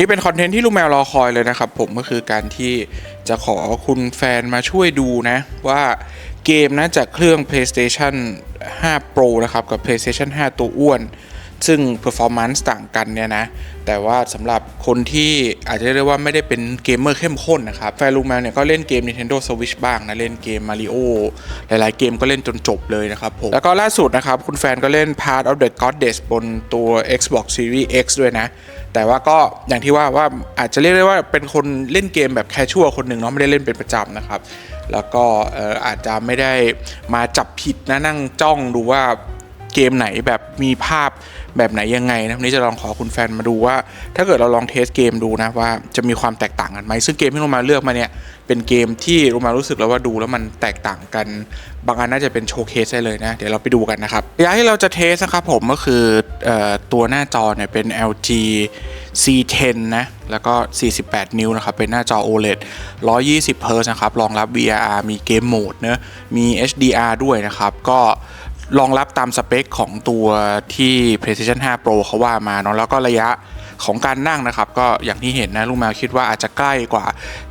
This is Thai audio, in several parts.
นี่เป็นคอนเทนต์ที่ลูกแมวรอคอยเลยนะครับผมก็คือการที่จะขอคุณแฟนมาช่วยดูนะ ว่าเกมนะจากเครื่อง PlayStation 5 Pro นะครับ กับ PlayStation 5 ตัวอ้วน ซึ่ง performance ต่างกันเนี่ยนะ แต่ว่าสำหรับคนที่อาจจะเรียกว่าไม่ได้เป็นเกมเมอร์เข้มข้นนะครับ แฟนลูกแมวเนี่ยก็เล่นเกม Nintendo Switch บ้างนะ เล่นเกม Mario หลายๆเกมก็เล่นจนจบเลยนะครับผม แล้วก็ล่าสุดนะครับ คุณแฟนก็เล่น Part of the Goddess บนตัว Xbox Series X ด้วยนะ แต่ว่าก็อย่างที่ว่าว่าอาจจะเรียกได้ว่าเป็นคนเล่นเกมแบบแคชชัวคนหนึ่งเนาะไม่ได้เล่นเป็นประจำนะครับ แล้วก็อาจจะไม่ได้มาจับผิดนะนั่งจ้องดูว่าเกมไหนแบบมีภาพ แบบไหนยังไงนะวันนี้จะลองขอคุณแฟนมาดูว่า ถ้าเกิดเราลองเทสเกมดูนะว่าจะมีความแตกต่างกันไหมซึ่งเกมที่เรามาเลือกมาเนี่ยเป็นเกมที่เรามารู้สึกแล้วว่าดูแล้วมันแตกต่างกัน บางอันน่าจะเป็นโชว์เคสได้เลยนะเดี๋ยวเราไปดูกันนะครับระยะที่เราจะเทสนะครับผมก็คือออตัวหน้าจอเนี่ยเป็น LG C10 นะแล้วก็ 48 นิ้วนะครับ เป็นหน้าจอ OLED 120 Hz นะครับ รองรับ VRR มีเกมโหมดเนะมี HDR ด้วยนะครับ ก็ รองรับตามสเปคของตัวที่ PlayStation 5 Pro เขาว่ามาเนาะแล้วก็ระยะของการนั่งนะครับ ก็อย่างที่เห็นนะลูกแมวคิดว่าอาจจะใกล้กว่า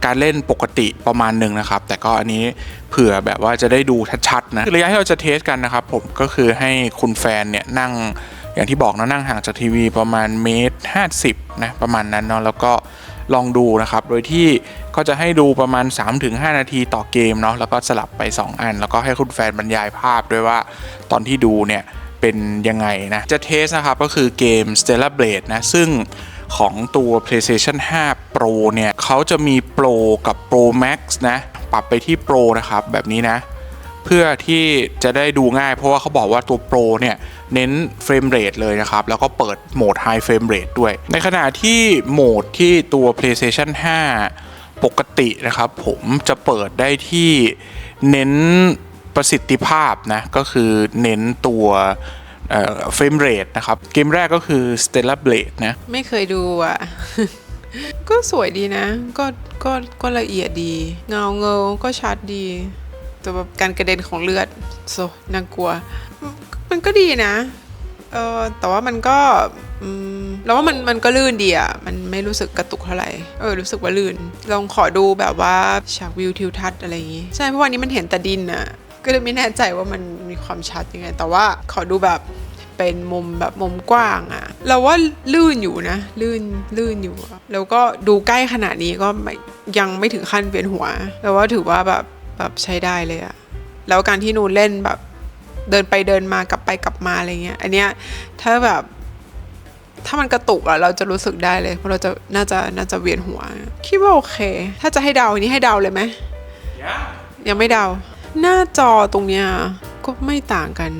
การเล่นปกติประมาณหนึ่งนะครับ แต่ก็อันนี้เผื่อแบบว่าจะได้ดูชัดๆนะระยะที่เราจะเทสกันนะครับ ผมก็คือให้คุณแฟนเนี่ยนั่งอย่างที่บอกนะนั่งห่างจากทีวีประมาณเมตรห้าสิบนะประมาณนั้นเนาะแล้วก็ ลองดูนะครับ โดยที่ก็จะให้ดูประมาณ 3-5 นาทีต่อเกมเนาะแล้วก็สลับไป 2 อัน แล้วก็ให้คุณแฟนบรรยายภาพด้วยว่าตอนที่ดูเนี่ยเป็นยังไงนะ จะเทสนะครับก็คือเกม Stellar Blade นะ ซึ่งของตัว PlayStation 5 Pro เนี่ยเขาจะมี Pro กับ Pro Max นะ ปรับไปที่ Pro นะครับ แบบนี้นะ เพื่อที่จะได้ดูง่ายเพราะว่าเขาบอกว่าตัวโปรเนี่ย เน้นเฟรมเรทเลยนะครับ แล้วก็เปิดโหมด High Frame Rate ด้วย ในขณะที่โหมดที่ตัว PlayStation 5 ปกตินะครับ ผมจะเปิดได้ที่เน้นประสิทธิภาพนะ ก็คือเน้นตัวเฟรมเรทนะครับ เกมแรกก็คือ Stellar Blade นะ ไม่เคยดูอะ ก็สวยดีนะ ก็ก็ก็ละเอียดดี เงาเงาก็ชัดดี แต่แบบการกระเด็นของเลือดโซน่ากลัว มันก็ดีนะเออแต่ว่ามันก็แล้วว่ามันมันก็ลื่นดีอะมันไม่รู้สึกกระตุกเท่าไหร่เออรู้สึกว่าลื่น ลองขอดูแบบว่าฉากวิวทิวทัศน์อะไรอย่างงี้ ใช่เพราะวันนี้มันเห็นแต่ดินอะก็เลยไม่แน่ใจว่ามันมีความชัดยังไง แต่ว่าขอดูแบบเป็นมุมแบบมุมกว้างอะเราว่าลื่นอยู่นะ ลื่นลื่นอยู่ แล้วก็ดูใกล้ขนาดนี้ก็ยังไม่ถึงขั้นเวียนหัวแต่ว่าถือว่าแบบแบบใช้ได้เลยอะแล้วการที่นูนเล่นแบบ เดินไปเดินมากลับไปกลับมาอะไรเงี้ย อันเนี้ยถ้าแบบถ้ามันกระตุกอะเราจะรู้สึกได้เลย เพราะเราจะน่าจะน่าจะเวียนหัว คิดว่าโอเค ถ้าจะให้เดาอันนี้ให้เดาเลยไหมยังไม่เดา หน้าจอตรงเนี้ยก็ไม่ต่างกัน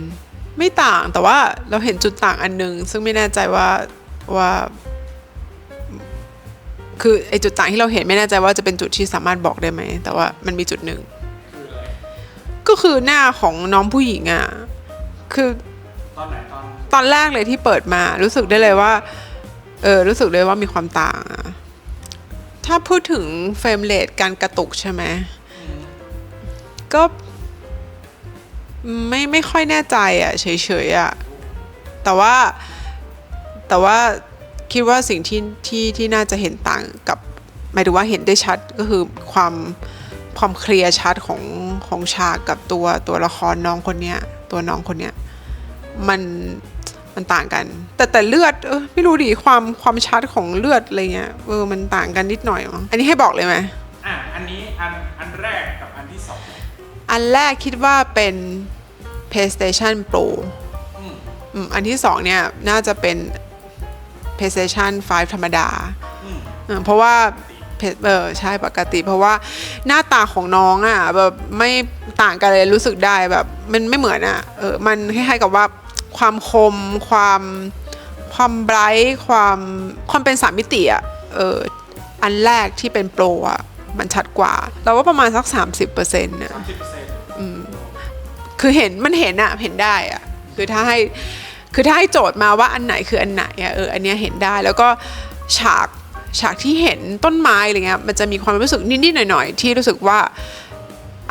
ไม่ต่างแต่ว่าเราเห็นจุดต่างอันหนึง ซึ่งไม่แน่ใจว่าว่า คือไอจุดต่างที่เราเห็นไม่แน่ใจว่าจะเป็นจุดที่สามารถบอกได้ไหม แต่ว่ามันมีจุดหนึ่ง ก็คือหน้าของน้องผู้หญิงอะคือตอนไหนตอนตอนแรกเลยที่เปิดมา รู้สึกได้เลยว่าเออรู้สึกเลยว่ามีความต่างอะถ้าพูดถึงเฟรมเรทการกระตุกใช่ไหมก็ไม่ไม่ค่อยแน่ใจอะเฉยๆอะแต่ว่าแต่ว่าคิดว่าสิ่งที่ที่ที่น่าจะเห็นต่างกับหมายถึงว่าเห็นได้ชัดก็คือความ ความเคลียร์ชัดของของฉากกับตัวตัวละครน้องคนเนี้ย ตัวน้องคนเนี้ยมันมันต่างกัน แต่แต่เลือดเออไม่รู้ดิความความชัดของเลือดอะไรเงี้ยเออมันต่างกันนิดหน่อยมั้งอันนี้ให้บอกเลยไหมอะอันนี้อันอันแรกกับอันที่สองอันแรกคิดว่าเป็น PlayStation Pro อืมอันที่สองเนี่ยน่าจะเป็น PlayStation 5 ธรรมดาเออเพราะว่า เพเออใช่ปกติ เพราะว่าหน้าตาของน้องอะ่ะแบบไม่ต่างกันเลยรู้สึกได้แบบ มันไม่เหมือนอะ่ะเออมันคล้ายๆกับว่าความคมความความไบรท์ความความเป็นสามมิติอะ่ะเอออันแรกที่เป็นโปรอะมันชัดกว่า เราว่าประมาณสัก 30%นะสิบเปอร์เซ็นต์คือเห็นมันเห็นอะเห็นได้อะคือถ้าให้คือถ้าให้โจทย์มาว่าอันไหนคืออันไหนอะเอออันเนี้ยเห็นได้แล้วก็ฉาก ฉากที่เห็นต้นไม้อะไรเงี้ยมันจะมีความรู้สึกนิดๆหน่อยๆ ที่รู้สึกว่า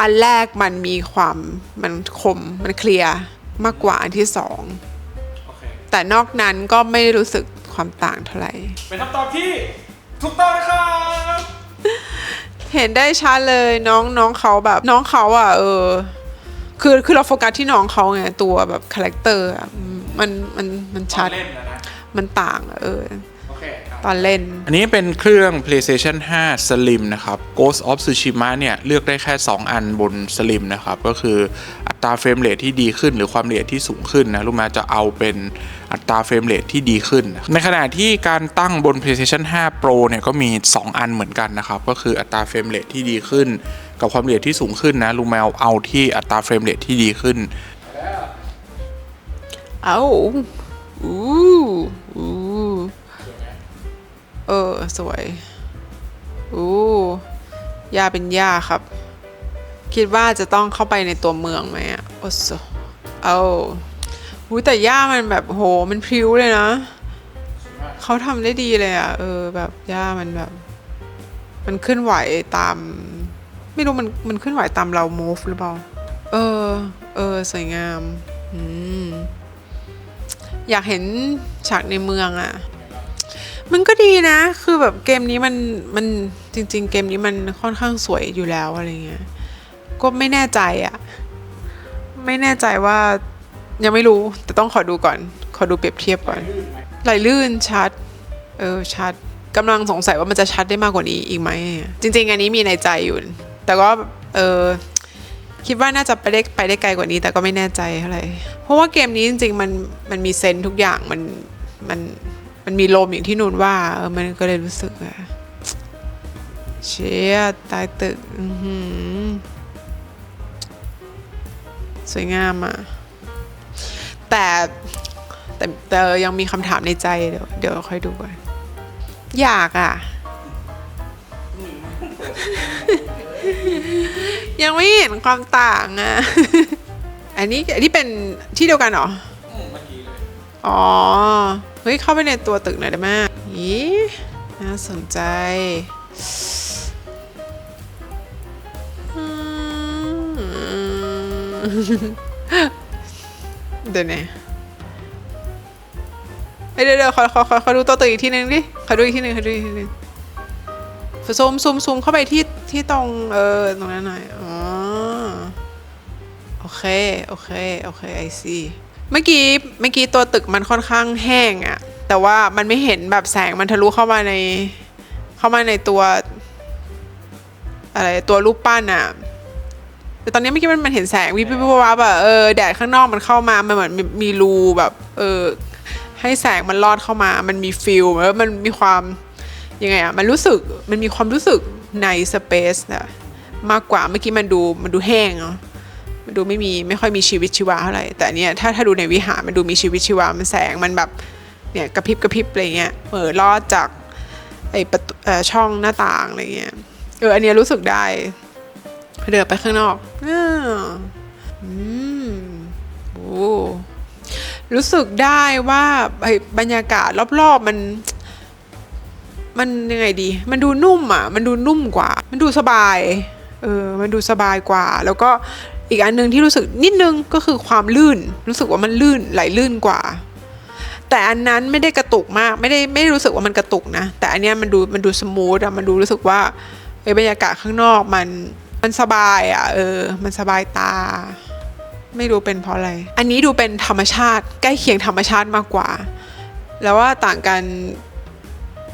อันแรกมันมีความมันคมมันเคลียร์มากกว่าอันที่สองโอเคแต่นอกนั้นก็ไม่ได้รู้สึกความต่างเท่าไหร่ เป็นคำตอบที่ถูกต้องนะครับเห็นได้ชัดเลยน้องน้องเขาแบบน้องเขาอะเออ คือคือเราโฟกัสที่น้องเขาไงตัวแบบคาแรคเตอร์อะมันมันมันชัดเล่นแล้วนะมันต่างอะเออโอเคครับตอนเล่น อันนี้เป็นเครื่อง PlayStation 5 Slim นะครับ Ghost of Tsushima เนี่ย เลือกได้แค่ 2 อันบน Slim นะครับ ก็คืออัตราเฟรมเรทที่ดีขึ้น หรือความละเอียดที่สูงขึ้นนะลูกมาจะเอาเป็นอัตราเฟรมเรทที่ดีขึ้น ในขณะที่การตั้งบน PlayStation 5 Pro เนี่ยก็มี 2 อันเหมือนกันนะครับ ก็คืออัตราเฟรมเรทที่ดีขึ้น กับความละเอียดที่สูงขึ้นนะลูกแมวเอาที่อัตราเฟรมเรทที่ดีขึ้นเอาอู้อู้ เออ สวยอู้ย่าเป็นยาครับ คิดว่าจะต้องเข้าไปในตัวเมืองไหมอะโอ้โซเอาหูแต่ย่ามันแบบโห มันพริ้วเลยนะ เขาทำได้ดีเลยอะ เออ แบบย่ามันแบบ มันเคลื่อนไหวตาม ไม่รู้มันมันเคลื่อนไหวตามเรา move หรือเปล่า เออ เออ สวยงาม อืม อยากเห็นฉากในเมืองอะ มันก็ดีนะ คือแบบเกมนี้มันมันจริง ๆ เกมนี้มันค่อนข้างสวยอยู่แล้วอะไรเงี้ย ก็ไม่แน่ใจอะไม่แน่ใจว่ายังไม่รู้แต่ต้องขอดูก่อน ขอดูเปรียบเทียบก่อนไหลลื่นชัด เออชัดกำลังสงสัยว่ามันจะชัดได้มากกว่านี้อีกไหมจริง ๆ อันนี้มีในใจอยู่ แต่ก็เออคิดว่าน่าจะไปได้ไปได้ไกลกว่านี้ แต่ก็ไม่แน่ใจเท่าไหร่เพราะว่าเกมนี้จริง ๆ มันมันมีเซนทุกอย่างมันมัน มันมีลมอย่างที่นูนว่าเออมันก็เลยรู้สึกอะเชี่ยตายตึกอือหือสวยงามอะแต่แต่แต่ยังมีคำถามในใจเดี๋ยวเดี๋ยวค่อยดูก่อนอยากอะยังไม่เห็นความต่างอะอันนี้อันนี้เป็นที่เดียวกันเหรออ๋อเฮ้ย เข้าไปในตัวตึกหน่อยได้ไหมอีน่าสนใจเดี๋ยวนะเดี๋ยวเดี๋ยวขอขอขอขอดูตัวตึกอีกทีนึงดิ ขอดูอีกทีนึงขอดูอีกทีนึงซูมซูมซูมเข้าไปที่ที่ตรงเออตรงนั้นหน่อย อ๋อ โอเค โอเค โอเค ไอซี เมื่อกี้เมื่อกี้ตัวตึกมันค่อนข้างแห้งอะแต่ว่ามันไม่เห็นแบบแสงมันทะลุเข้ามาใน เข้ามาในตัว อะไรตัวรูปปั้นอะแต่ตอนนี้เมื่อกี้มันมันเห็นแสงวิบวิบวับอะเออแดดข้างนอกมันเข้ามามันเหมือนมีรูแบบ เออ ให้แสงมันลอดเข้ามา มันมีฟิลแล้วมันมีความยังไงอะมันรู้สึกมันมีความรู้สึกในสเปซอะมากกว่าเมื่อกี้มันดูมันดูแห้งเนาะ มันดูไม่มีไม่ค่อยมีชีวิตชีวาเท่าไหร่แต่เนี้ยถ้าถ้าดูในวิหารมันดูมีชีวิตชีวามันแสงมันแบบเนี่ยกระพริบกระพริบอะไรเงี้ยเออลอดจากไอ้ประตูช่องหน้าต่างอะไรเงี้ยเอออันเนี้ยรู้สึกได้เดินไปข้างนอกอืมโอ้รู้สึกได้ว่าไอ้บรรยากาศรอบๆมัน มันยังไงดี มันดูนุ่มอะ มันดูนุ่มกว่า มันดูสบาย เออ มันดูสบายกว่า แล้วก็ อีกอันหนึ่งที่รู้สึกนิดนึงก็คือความลื่น รู้สึกว่ามันลื่นไหลลื่นกว่า แต่อันนั้นไม่ได้กระตุกมาก ไม่ได้ไม่ได้รู้สึกว่ามันกระตุกนะ แต่อันเนี้ยมันดูมันดูสมูทอะมันดูรู้สึกว่าเอ้ยบรรยากาศข้างนอกมันมันสบายอะเออ มันสบายตา ไม่รู้เป็นเพราะอะไร อันนี้ดูเป็นธรรมชาติ ใกล้เคียงธรรมชาติมากกว่า แล้วว่าต่างกัน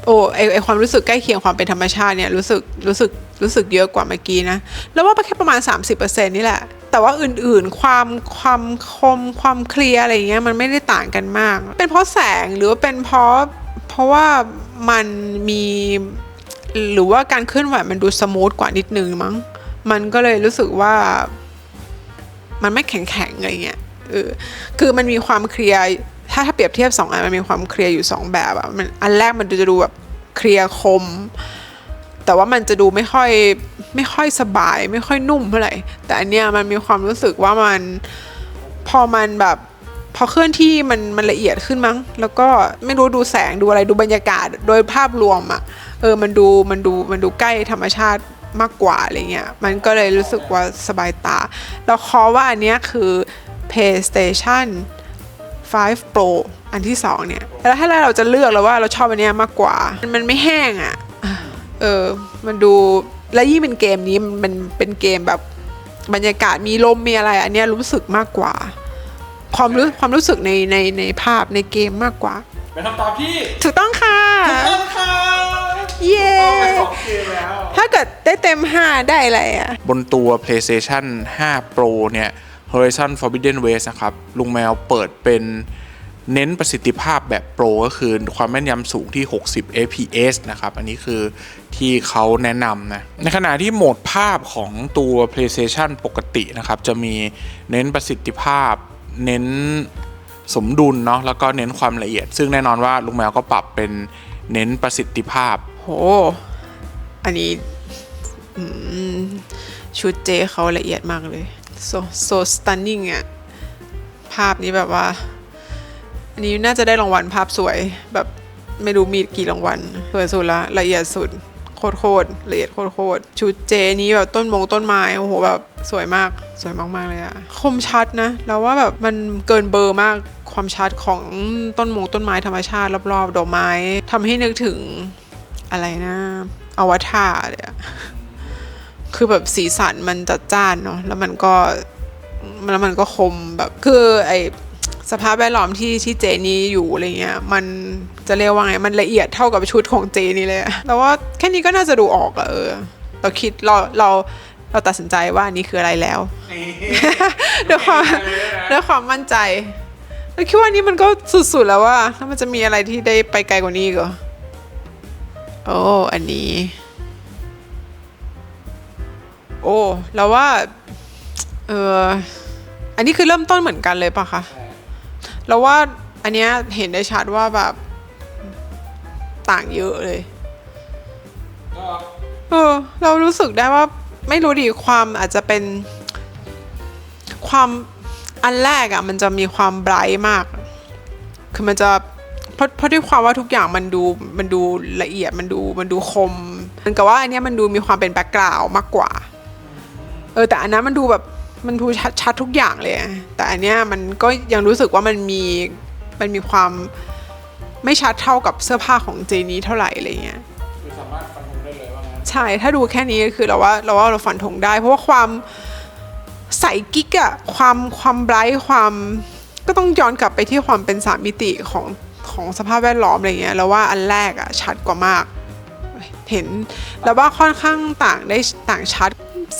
โอ้ไอไอความรู้สึกใกล้เคียงความเป็นธรรมชาติเนี่ยรู้สึกรู้สึกรู้สึกเยอะกว่าเมื่อกี้นะ แล้วว่าแค่ประมาณ 30%นี่แหละ แต่ว่าอื่นๆ ความความคมความเคลียร์อะไรเงี้ยมันไม่ได้ต่างกันมาก เป็นเพราะแสงหรือว่าเป็นเพราะเพราะว่ามันมีหรือว่าการเคลื่อนไหวมันดูสมูทกว่านิดนึงมั้ง มันก็เลยรู้สึกว่ามันไม่แข็งๆอะไรเงี้ยเออคือมันมีความเคลียร์ถ้าถ้าเปรียบเทียบสองอันมันมีความเคลียร์อยู่สองแบบอะมันอันแรกมันจะดูแบบเคลียร์คม แต่ว่ามันจะดูไม่ค่อยไม่ค่อยสบาย ไม่ค่อยนุ่มเท่าไหร่แต่อันเนี้ยมันมีความรู้สึกว่ามันพอมันแบบพอเคลื่อนที่มันมันละเอียดขึ้นมั้ง แล้วก็ไม่รู้ดูแสงดูอะไรดูบรรยากาศโดยภาพรวมอะเออมันดูมันดูมันดูใกล้ธรรมชาติมากกว่าอะไรเงี้ยมันก็เลยรู้สึกว่าสบายตา แล้วคอว่าอันเนี้ยคือ PlayStation 5 Pro อันที่ 2 เนี่ย แล้วถ้าเราจะเลือกแล้วว่าเราชอบอันเนี้ยมากกว่า มันมันไม่แห้งอะ่ะ เออ มันดูและยิ่งเป็นเกมนี้มันมันเป็นเกมแบบบรรยากาศมีลมมีอะไร อันเนี้ยรู้สึกมากกว่า ความรู้ความรู้สึกในในในภาพในเกมมากกว่าเป็นคำตอบที่ถูกต้องค่ะต้นค่ะเย้สองเกมแล้วถ้าเกิดได้เต็ม 5 ได้อะไรอะ บนตัว PlayStation 5 Pro เนี่ย Horizon Forbidden West นะครับ ลุงแมวเปิดเป็น เน้นประสิทธิภาพแบบโปรก็คือความแม่นยำสูงที่ 60 fps นะครับ อันนี้คือที่เขาแนะนำนะ ในขณะที่โหมดภาพของตัว PlayStation ปกตินะครับ จะมีเน้นประสิทธิภาพ เน้นสมดุลเนาะ แล้วก็เน้นความละเอียด ซึ่งแน่นอนว่าลุงแมวก็ปรับเป็นเน้นประสิทธิภาพ โห อันนี้ชุดเจเขาละเอียดมากเลย so so stunning อะภาพนี้แบบว่า อันนี้น่าจะได้รางวัลภาพสวยแบบไม่รู้มีกี่รางวัลสวยสุดละละเอียดสุดโคตรโคตรละเอียดโคตรโคตรชุดเจนี้แบบต้นมงต้นไม้โอ้โหแบบสวยมากสวยมากๆเลยอะคมชัดนะแล้วว่าแบบมันเกินเบอร์มากความชัดของต้นมงต้นไม้ธรรมชาติรอบๆดอกไม้ทำให้นึกถึงอะไรนะอวตารเลยอะคือแบบสีสันมันจัดจ้านเนาะแล้วมันก็แล้วมันก็คมแบบคือไอ สภาพแวดล้อมที่ที่เจนี้อยู่อะไรเงี้ยมันจะเรียกว่าไงมันละเอียดเท่ากับชุดของเจนี่เลยอะแต่ว่าแค่นี้ก็น่าจะดูออกอะเออเราคิดเราเราเราตัดสินใจว่าอันนี้คืออะไรแล้วด้วยความด้วยความมั่นใจแล้วคิดว่านี่มันก็สุดๆแล้วว่าแล้วมันจะมีอะไรที่ได้ไปไกลกว่านี้อีก็โอ้อันนี้ โอ้แล้วว่าเอออันนี้คือเริ่มต้นเหมือนกันเลยปะคะ แล้วว่าอันเนี้ยเห็นได้ชัดว่าแบบต่างเยอะเลย เออ เรารู้สึกได้ว่าไม่รู้ดิความอาจจะเป็น ความอันแรกอะ่ะ มันจะมีความไบรท์มาก คือมันจะเพราะเพราะด้วยความว่าทุกอย่างมันดูมันดูละเอียดมันดูมันดูคมมันกับว่าอันเนี้ยมันดูมีความเป็นแบ็กกราวด์มากกว่า เออแต่อันนั้นมันดูแบบ มันดูชัดชัดทุกอย่างเลยอะแต่อันเนี้ยมันก็ยังรู้สึกว่ามันมีมันมีความไม่ชัดเท่ากับเสื้อผ้าของเจนี้เท่าไหร่อะไรเงี้ยคือสามารถฟันธงได้เลยว่างั้นใช่ถ้าดูแค่นี้คือเราว่าเราว่าเราฝันถงได้ เพราะว่าความใสกิ๊กอะความความไบรท์ความก็ต้องย้อนกลับไปที่ความเป็นสามมิติของของสภาพแวดล้อมอะไรเงี้ยแล้วว่าอันแรกอะชัดกว่ามาก เห็นแล้วว่าค่อนข้างต่างได้ต่างชัด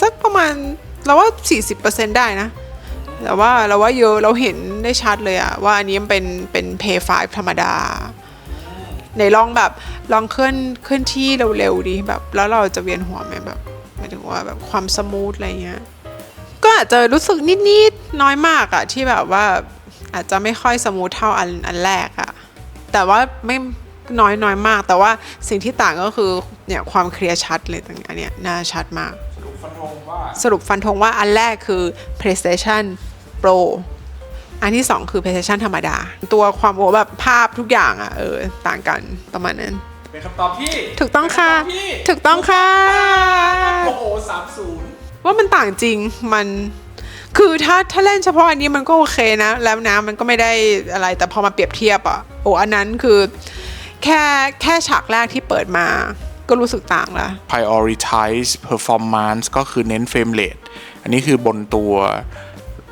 สักประมาณ เราว่า 40%ได้นะ แต่ว่าเราว่าเยอะเราเห็นได้ชัดเลยอะว่าอันนี้มันเป็นเป็นเพย์ไฟธรรมดาไหนลองแบบลองเคลื่อนเคลื่อนที่เร็วๆดิแบบ แล้วเราจะเวียนหัวไหมแบบหมายถึงว่าแบบความสมูทอะไรเงี้ยก็อาจจะรู้สึกนิดๆน้อยมากอะที่แบบว่าอาจจะไม่ค่อยสมูทเท่าอันอันแรกอะแต่ว่าไม่น้อยน้อยมาก แต่ว่าสิ่งที่ต่างก็คือเนี่ยความเคลียร์ชัดเลยตรงอันเนี้ยน่าชัดมาก ฟันธงว่าสรุปฟันธงว่าอันแรกคือ PlayStation Pro อันที่ 2 คือ PlayStation ธรรมดา ตัวความโอ้แบบภาพทุกอย่างอะ่ะเออต่างกันประมาณนั้น เป็นคำตอบที่ถูกต้องค่ะ เป็นำตอบที่ถูกต้องค่ะ โอ้โหสามศูนย์ว่ามันต่างจริงมันคือถ้าถ้าเล่นเฉพาะอันนี้มันก็โอเคนะ แล้วนะมันก็ไม่ได้อะไรแต่พอมาเปรียบเทียบอะ่ะโอ้อันนั้นคือ แค่แค่ฉากแรกที่เปิดมา ก็รู้สึกต่างละ prioritize performance ก็คือเน้น frame rate อันนี้คือบนตัว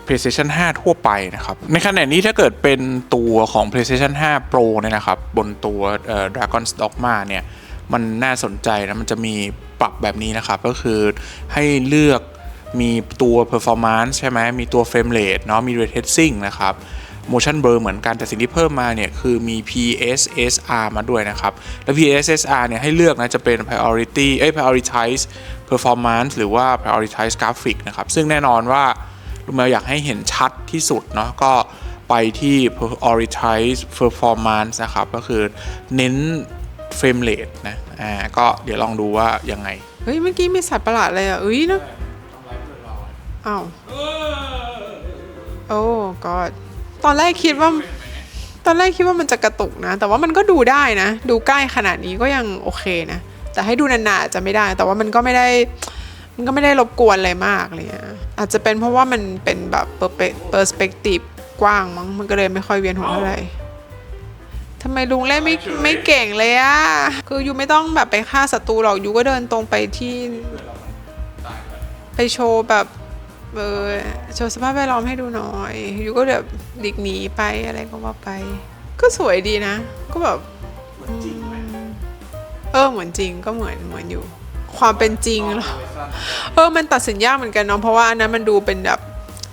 PlayStation 5 ทั่วไปนะครับ ในขณะนี้ถ้าเกิดเป็นตัวของ PlayStation 5 Pro เนี่ยนะครับ บนตัว Dragon's Dogma เนี่ย มันน่าสนใจนะมันจะมีปรับแบบนี้นะครับ ก็คือให้เลือกมีตัว performance ใช่ไหมมีตัว frame rate เนาะมี ray tracing นะครับ motion blur เหมือนกันแต่สิ่งที่เพิ่มมาเนี่ยคือมี PSSR มาด้วยนะครับ แล้ว PSSR เนี่ยให้เลือกนะจะเป็น priority เอ้ย prioritize performance หรือว่า prioritize graphic นะครับ ซึ่งแน่นอนว่าลุงแมวอยากให้เห็นชัดที่สุดเนาะก็ไปที่ prioritize performance นะครับ ก็คือเน้น frame rate นะ อ่า ก็เดี๋ยวลองดูว่ายังไง เฮ้ย เมื่อกี้มีสัตว์ประหลาดอะไรอะเอ้ยนะอ้าว โอ้กอด ตอนแรกคิดว่า ตอนแรกคิดว่ามันจะกระตุกนะ แต่ว่ามันก็ดูได้นะ ดูใกล้ขนาดนี้ก็ยังโอเคนะ แต่ให้ดูนานๆจะไม่ได้ แต่ว่ามันก็ไม่ได้ มันก็ไม่ได้รบกวนอะไรมากเลยอะอาจจะเป็นเพราะว่ามันเป็นแบบเปอร์สเปกทีฟกว้างมั้ง มันก็เลยไม่ค่อยเวียนหัวเท่าไหร่ทำไมลุงเล่นไม่ไม่เก่งเลยอะคือยูไม่ต้องแบบไปฆ่าศัตรูหรอกยูก็เดินตรงไปที่ ไปโชว์แบบ เออโชว์สภาพแวดล้อมให้ดูหน่อยยูก็แบบหลีกหนีไปอะไรก็ว่าไป ก็สวยดีนะ ก็แบบเออเหมือนจริงก็เหมือนเหมือนอยู่ ความเป็นจริงเหรอเออมันตัดสินยากเหมือนกันเนาะเพราะว่าอันนั้นมันดูเป็นแบบ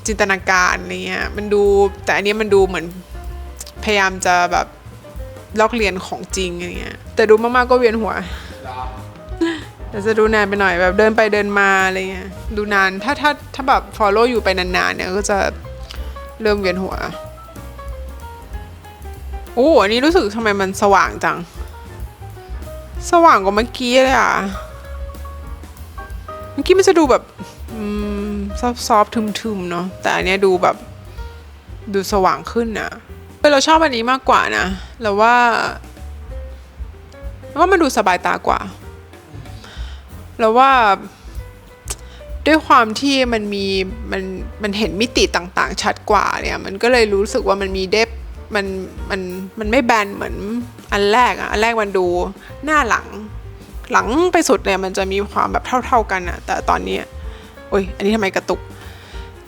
จินตนาการอะไรเงี้ยมันดูแต่อันนี้มันดูเหมือนพยายามจะแบบลอกเรียนของจริงอะไรเงี้ยแต่ดูมากๆก็เวียนหัว แต่จะดูนานไปหน่อยแบบเดินไปเดินมาอะไรเงี้ยดูนานถ้าถ้าถ้าแบบ follow อยู่ไปนานๆเนี่ยก็จะเริ่มเวียนหัวโอ้อันนี้รู้สึกทำไมมันสว่างจัง สว่างกว่าเมื่อกี้เลยอะเมื่อกี้มันจะดูแบบซอฟซอฟๆทึมๆเนาะแต่อันเนี้ยดูแบบดูสว่างขึ้นนะเออเราชอบอันนี้มากกว่านะเราว่าเราว่ามันดูสบายตากว่า เราว่าด้วยความที่มันมีมันมันเห็นมิติต่างๆ ชัดกว่าเนี่ย มันก็เลยรู้สึกว่ามันมีเดฟมันมันมันไม่แบนเหมือนอันแรกอะอันแรกมันดูหน้าหลัง หลังไปสุดเนี่ยมันจะมีความแบบเท่า ๆกันอะแต่ตอนนี้โอ้ยอันนี้ทำไมกระตุก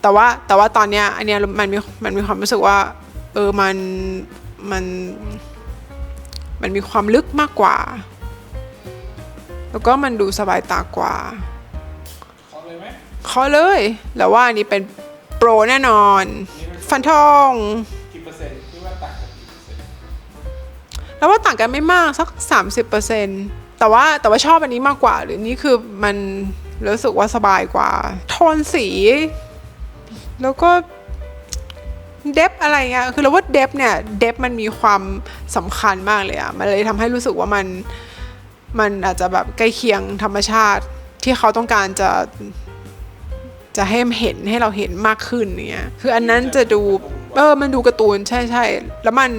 แต่ว่าแต่ว่าตอนเนี้ยอันเนี้ยมันมีมันมีความรู้สึกว่า เออมันมันมันมีความลึกมากกว่า แล้วก็มันดูสบายตากว่าขอเลยไหมขอเลย แล้วว่าอันนี้เป็นโปรแน่นอน ฟันทองกี่เปอร์เซ็นต์ที่ว่าต่างกันกี่เปอร์เซ็นต์แล้วว่าต่างกันไม่มากสัก 30%แต่ว่าแต่ว่าชอบอันนี้มากกว่า หรือนี่คือมันรู้สึกว่าสบายกว่า โทนสี แล้วก็เดฟอะไรเงี้ยคือเราว่าเดฟเนี่ย เดฟมันมีความสำคัญมากเลยอะมันเลยทำให้รู้สึกว่ามัน มันอาจจะแบบใกล้เคียงธรรมชาติที่เขาต้องการจะจะให้เห็นให้เราเห็นมากขึ้นเนี้ยคืออันนั้นจะดูเออมันดูการ์ตูนใช่ใช่แล้วมัน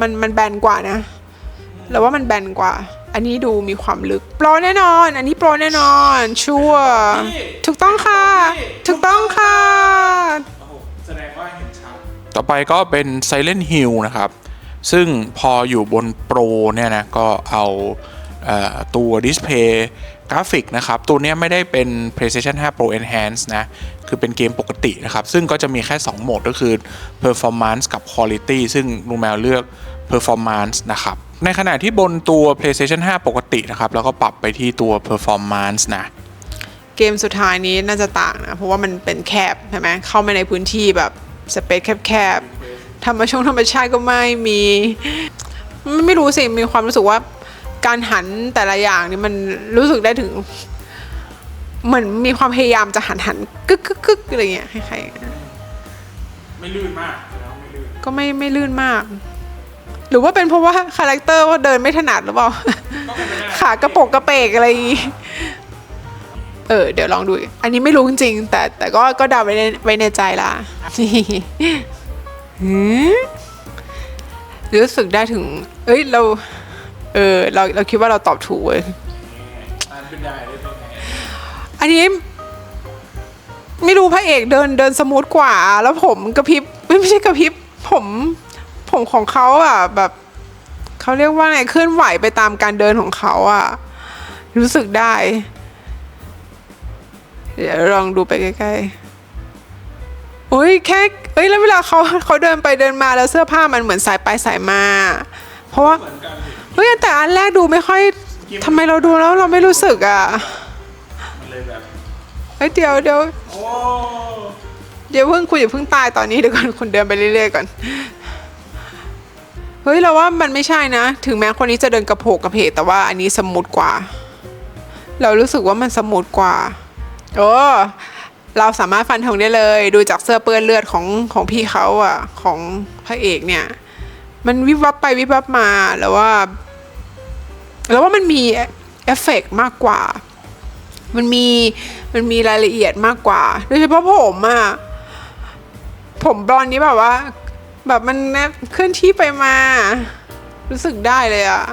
มันมันแบนกว่านะแล้วว่ามันแบนกว่า อันนี้ดูมีความลึกโปรแน่นอน อันนี้โปรแน่นอนชัวถูกต้องค่ะ ถูกต้องค่ะแสดงว่าเห็นชัดต่อไปก็เป็น Silent Hill นะครับ ซึ่งพออยู่บนโปรเนี่ยนะก็เอา ตัวดิสเพย์กราฟิกนะครับ ตัวนี้ไม่ได้เป็น PlayStation 5 Pro Enhance นะ คือเป็นเกมปกตินะครับ ซึ่งก็จะมีแค่ 2 โหมดก็คือ Performance กับ Quality ซึ่งลุงแมวเลือก Performance นะครับ ในขณะที่บนตัว PlayStation 5 ปกตินะครับ แล้วก็ปรับไปที่ตัว Performance นะ เกมสุดท้ายนี้น่าจะต่างนะ เพราะว่ามันเป็นแคบใช่ไหมเข้ามาในพื้นที่แบบสเปซแคบๆธรรมชงธรรมชาติก็ไม่มี ไม่ไม่รู้สิ มีความรู้สึกว่า การหันแต่ละอย่างนี่มันรู้สึกได้ถึงเหมือนมีความพยายามจะหันหันกึกกึกกึกอะไรเงี้ยคล้ายๆไม่ลื่นมากแล้วไม่ลื่นก็ไม่ไม่ลื่นมาก หรือว่าเป็นเพราะว่าคาแรคเตอร์ว่าเดินไม่ถนัดหรือเปล่าก็เป็นไปได้ขากระโปกกระเปกอะไรอย่างงี้เออเดี๋ยวลองดู อันนี้ไม่รู้จริงๆแต่แต่ก็ก็เดาไว้ในไว้ในใจละหืมรู้สึกได้ถึง เอ้ยเรา เออเราเราคิดว่าเราตอบถูกเว้ยอันนี้ ไม่รู้พระเอกเดินเดินสมูทกว่า แล้วผมกระพริบไม่ไม่ใช่กระพริบผมผมของเขาอะ แบบเขาเรียกว่าไงเคลื่อนไหวไปตามการเดินของเขาอะ รู้สึกได้ เดี๋ยวลองดูไปใกล้ๆโอ้ยแค่เอ้ยแล้วเวลาเขาเขาเดินไปเดินมาแล้วเสื้อผ้ามันเหมือนสายไปสายมา เพราะว่าเหมือนกันสิเฮ้ยแต่อันแรกดูไม่ค่อยทำไมเราดูแล้วเราไม่รู้สึกอะมันเลยแบบเฮ้ยเดี๋ยวเดี๋ยวโอ้เดี๋ยวเพิ่งคุยอย่าเพิ่งตายตอนนี้เดี๋ยวก่อนคนเดินไปเรื่อยๆก่อนเฮ้ยเราว่ามันไม่ใช่นะ ถึงแม้คนนี้จะเดินกระโผกกระเพกแต่ว่าอันนี้สมูทกว่า เรารู้สึกว่ามันสมูทกว่าโอ้เราสามารถฟันธงได้เลย ดูจากเสื้อเปื้อนเลือดของของพี่เขาอะ ของพระเอกเนี่ย มันวิบวับไปวิบวับมาแล้วว่า แล้วว่ามันมีเอฟเฟกต์มากกว่า มันมีมันมีรายละเอียดมากกว่า โดยเฉพาะผมอะผมบลอนนี้แบบว่า แบบมันเคลื่อนที่ไปมา รู้สึกได้เลยอะ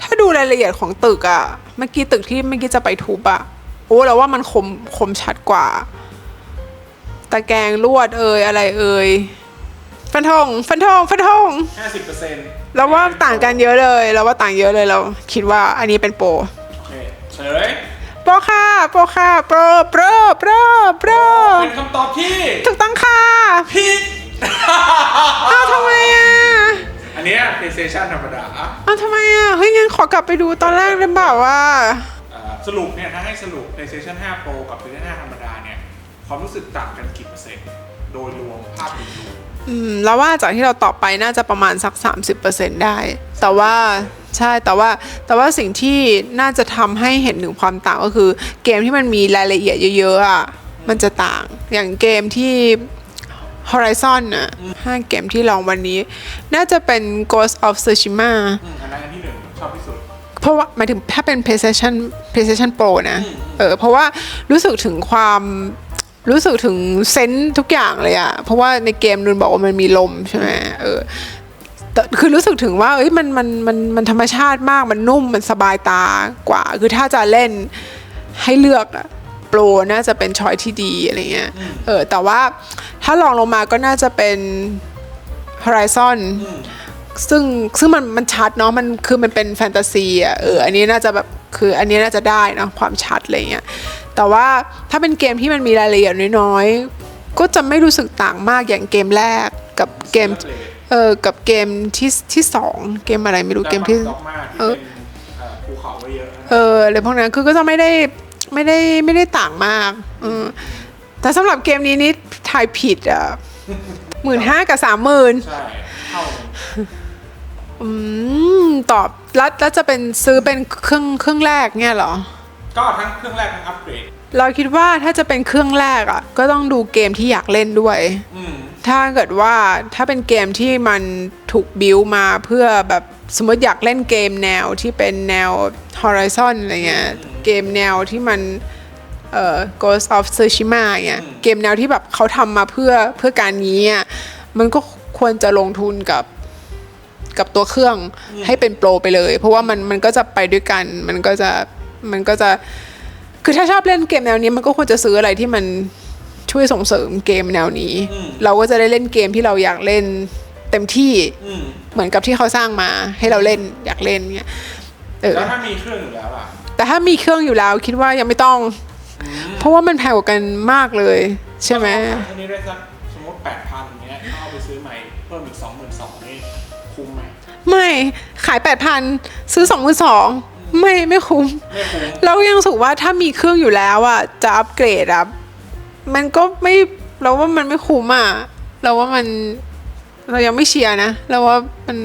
ถ้าดูรายละเอียดของตึกอะเมื่อกี้ตึกที่เมื่อกี้จะไปทุบอะโอ้แล้วว่ามันคมคมชัดกว่า ตะแกรงลวดเอ่ยอะไรเอ่ย ฟันทองฟันทองฟันทองห้าสิบเปอร์เซ็นต์เราว่าต่างกันเยอะเลยเราว่าต่างเยอะเลยเราคิดว่าอันนี้เป็นโปรโอเคเฉลยโปรค่ะโปรค่ะโปรโปรโปรโปรเป็นคำตอบที่ถูกต้องค่ะผิดอ้าวทำไมอะอันเนี้ย PlayStation ธรรมดาอ้าวทำไมอะเฮ้ยงั้นขอกลับไปดูตอนแรกได้เปล่าว่าอ่าสรุปเนี่ยถ้าให้สรุป PlayStation 5 Pro กับ PlayStation 5 ธรรมดาเนี่ยความรู้สึกต่างกันกี่เปอร์เซ็นต์โดยรวมภาพรวม อืมแล้วว่าจากที่เราตอบไปน่าจะประมาณสัก 30%ได้ แต่ว่าใช่แต่ว่าแต่ว่าสิ่งที่น่าจะทำให้เห็นถึงความต่างก็คือ เกมที่มันมีรายละเอียดเยอะๆอะมันจะต่าง อย่างเกมที่ Horizon น่ะห้าเกมที่ลองวันนี้ น่าจะเป็น Ghost of Tsushima อืมอันนั้นอันที่หนึ่งชอบที่สุด เพราะว่าหมายถึงถ้าเป็น PlayStation PlayStation Pro นะ เออเพราะว่ารู้สึกถึงความ รู้สึกถึงเซนส์ทุกอย่างเลยอะเพราะว่าในเกมนุนบอกว่ามันมีลมใช่ไหมเออแต่คือรู้สึกถึงว่าเอ้ยมันมันมันมันธรรมชาติมากมันนุ่มมันสบายตากว่า คือถ้าจะเล่นให้เลือกอะโปรน่าจะเป็นช้อยที่ดีอะไรเงี้ยเออแต่ว่าถ้าลองลงมาก็น่าจะเป็น Horizon ซึ่งซึ่งมันมันชัดเนาะมันคือมันเป็นแฟนตาซีอะเอออันนี้น่าจะแบบคืออันนี้น่าจะได้เนอะความชัดอะไรเงี้ย แต่ว่าถ้าเป็นเกมที่มันมีรายละเอียดน้อยๆ ก็จะไม่รู้สึกต่างมากอย่างเกมแรกกับเกมเออกับเกมที่ที่สองเกมอะไรไม่รู้เกมที่ด็อกมาที่เออเป็นเอ่อภูเขาไว้เยอะนะเอออะไรพวกนั้นคือก็จะไม่ได้ไม่ได้ไม่ได้ต่างมากอืมแต่สำหรับเกมนี้นี่ทายผิดอะหมื่นห้ากับสามหมื่นใช่เท่าหนึ่งอืมตอบแล้วแล้วจะเป็นซื้อเป็นเครื่องเครื่องแรกเนี่ยเหรอ ก็ทั้งเครื่องแรกทั้งอัปเกรด เราคิดว่าถ้าจะเป็นเครื่องแรกอะ ก็ต้องดูเกมที่อยากเล่นด้วย อืม ถ้าเกิดว่าถ้าเป็นเกมที่มันถูกบิวมาเพื่อแบบสมมติอยากเล่นเกมแนวที่เป็นแนว Horizon อะไรเงี้ยเกมแนวที่มันเอ่อ Ghost of Tsushima เงี้ยเกมแนวที่แบบเขาทำมาเพื่อเพื่อการนี้อะมันก็ควรจะลงทุนกับกับตัวเครื่องให้เป็นโปรไปเลย เพราะว่ามันมันก็จะไปด้วยกันมันก็จะ มันก็จะคือถ้าชอบเล่นเกมแนวนี้มันก็ควรจะซื้ออะไรที่มันช่วยส่งเสริมเกมแนวนี้ เราก็จะได้เล่นเกมที่เราอยากเล่นเต็มที่อืมเหมือนกับที่เขาสร้างมาให้เราเล่นอยากเล่นเงี้ยเออแล้วถ้ามีเครื่องอยู่แล้วล่ะแต่ถ้ามีเครื่องอยู่แล้วคิดว่ายังไม่ต้อง เพราะว่ามันแพงกว่ากันมากเลย ใช่ไหมอันนี้ได้สักสมมติแปดพันเงี้ยถ้าเอาไปซื้อใหม่เพิ่มอีกสองหมื่นสองนี่คุ้มไหมไม่ขายแปดพันซื้อสองมือสอง ไม่ไม่คุ้มไม่คุ้มเรายังรู้สึกว่าถ้ามีเครื่องอยู่แล้วอะจะอัปเกรดอะมันก็ไม่เราว่ามันไม่คุ้มอะเราว่ามันเรายังไม่เชียร์นะเราว่ามัน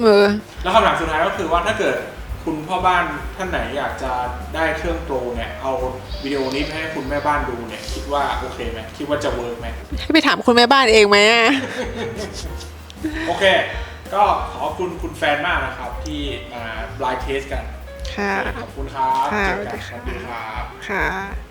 เออแล้วคำถามสุดท้ายก็คือว่าถ้าเกิดคุณพ่อบ้านท่านไหนอยากจะได้เครื่องโปรเนี่ยเอาวิดีโอนี้ไปให้คุณแม่บ้านดูเนี่ยคิดว่าโอเคไหมคิดว่าจะเวิร์กไหมให้ไปถามคุณแม่บ้านเองไหมอะโอเค ก็ขอบคุณคุณแฟนมากนะครับที่มาบลายเทสกัน ค่ะขอบคุณครับค่ะเจอกันสสวัวัสสดีดีค่ะครับ ค่ะ